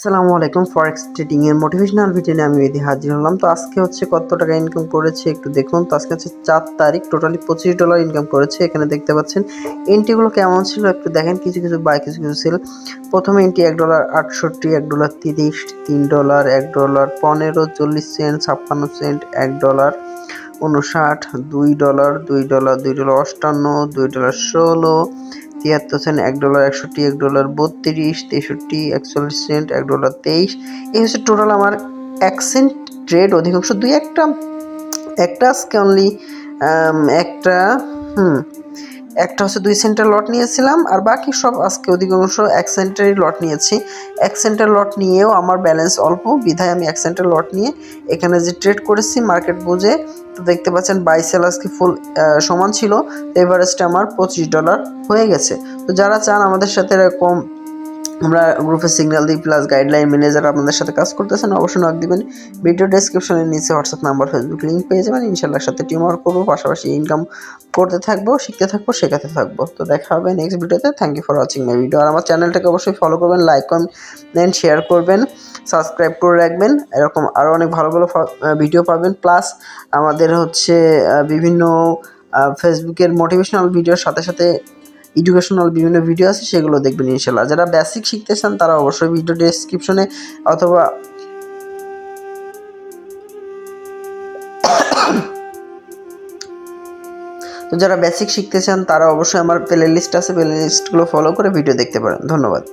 আসসালামু আলাইকুম forex trading এর মোটিভেশনাল ভিডিও নিয়ে আমি এদি হাজির হলাম। তো আজকে হচ্ছে কত টাকা ইনকাম করেছে একটু দেখুন। তো আজকে হচ্ছে চার তারিখ টোটালি পঁচিশ ডলার ইনকাম করেছে। এখানে দেখতে পাচ্ছেন এন্ট্রিগুলো কেমন ছিল একটু দেখেন। কিছু কিছু বাই কিছু কিছু সেল প্রথমে এন্ট্রি এক ডলার আটষট্টি, এক ডলার তিরিশ, তিন ডলার এক ডলার পনেরো, চল্লিশ সেন্ট ছাপ্পান্ন সেন্ট এক ডলার উনষাট, দুই ডলার দুই ডলার দুই ডলার অষ্টান্ন, দুই ডলার ষোলো তিয়াত্তর সেন্ট, এক ডলার একষট্টি, এক ডলার বত্রিশ, তেষট্টি, একচল্লিশ সেন্ট, এক ডলার তেইশ। এই হচ্ছে টোটাল আমার এক সেন্ট ট্রেড অধিকাংশ। দুই একটা একটা আজকে অনলি একটা, হুম একটা হচ্ছে দুই সেন্টার লট নিয়েছিলাম, আর বাকি সব আজকে অধিকাংশ এক সেন্টারই লট নিয়েছি। এক সেন্টার লট নিয়েও আমার ব্যালেন্স অল্প, বিধায় আমি এক সেন্টার লট নিয়ে এখানে যে ট্রেড করেছি মার্কেট বুঝে, তো দেখতে পাচ্ছেন বাই সেল আজকে ফুল সমান ছিল এভারেস্টে আমার পঁচিশ ডলার হয়ে গেছে। তো যারা চান আমাদের সাথে এরকম আমরা গ্রুপে সিগন্যাল দিই প্লাস গাইডলাইন মেনে যারা আপনাদের সাথে কাজ করতেছেন, অবশ্যই নক দিবেন। ভিডিও ডেসক্রিপশনের নিচে হোয়াটসঅ্যাপ নাম্বার ফেসবুক লিঙ্ক পেয়ে যাবেন। ইনশাল্লাহ সাথে টিম ওয়ার্ক করব, পাশাপাশি ইনকাম করতে থাকব, শিখতে থাকব, শেখাতে থাকব। তো দেখা হবে নেক্সট ভিডিওতে thank you for watching my video আর আমার চ্যানেলটাকে অবশ্যই ফলো করবেন লাইক কমেন্ট শেয়ার করবেন। সাবস্ক্রাইব করে রাখবেন। এরকম আরও অনেক ভালো ভালো ভিডিও পাবেন। প্লাস আমাদের হচ্ছে বিভিন্ন ফেসবুকের মোটিভেশনাল ভিডিওর সাথে সাথে এডুকেশনাল বিভিন্ন ভিডিও আছে, সেগুলো দেখবেন ইনশাল্লাহ। যারা বেসিক শিখতে চান, তারা অবশ্যই ভিডিও ডেসক্রিপশনে অথবা তো যারা বেসিক শিখতে চান, তারা অবশ্যই আমার প্লে লিস্ট আছে প্লে লিস্টগুলো ফলো করে ভিডিও দেখতে পারেন। ধন্যবাদ।